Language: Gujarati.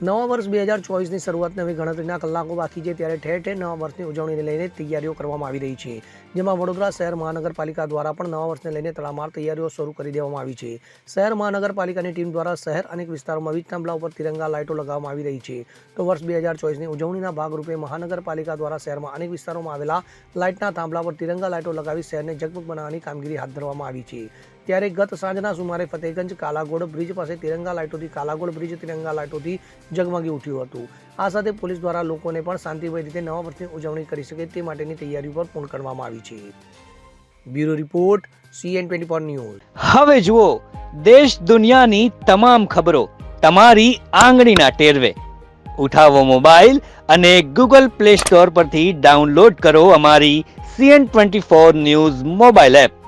નવા વર્ષ બે હજાર ચોવીસની શરૂઆતને હવે ગણતરીના કલાકો બાકી છે ત્યારે ઠેર ઠેર નવા વર્ષની ઉજવણીને લઈને તૈયારીઓ કરવામાં આવી રહી છે. જેમાં વડોદરા શહેર મહાનગરપાલિકા દ્વારા પણ નવા વર્ષને લઈને તડામાર તૈયારીઓ શરૂ કરી દેવામાં આવી છે. શહેર મહાનગરપાલિકાની ટીમ દ્વારા શહેર અનેક વિસ્તારોમાં વીજ થાંભલા ઉપર તિરંગા લાઇટો લગાવવામાં આવી રહી છે. તો વર્ષ બે હજાર ચોવીસની ઉજવણીના ભાગરૂપે મહાનગરપાલિકા દ્વારા શહેરમાં અનેક વિસ્તારોમાં આવેલા લાઇટના થાંભલા પર તિરંગા લાઇટો લગાવી શહેરને જગમગ બનાવવાની કામગીરી હાથ ધરવામાં આવી છે. ત્યારે ગત સાંજના સુમારે ફતેગંજ કાલાગોડ બ્રિજ પાસે તિરંગા લાઇટોથી કાલાગોડ બ્રિજ તિરંગા લાઇટોથી જગમગી ઉઠ્યું હતું. આ સાથે પોલીસ દ્વારા લોકોને પણ શાંતિભય રીતે નવા વર્ષની ઉજવણી કરી શકે તે માટેની તૈયારીઓ પર પૂર્ણ કરવામાં આવી છે. Bureau report CN twenty news. હવે જુઓ, દેશ દુનિયાની તમામ ખબરો તમારી આંગળીના ટેરવે. ઉઠાવો મોબાઈલ અને ગૂગલ પ્લે સ્ટોર પરથી ડાઉનલોડ કરો અમારી CN twenty four news mobile app.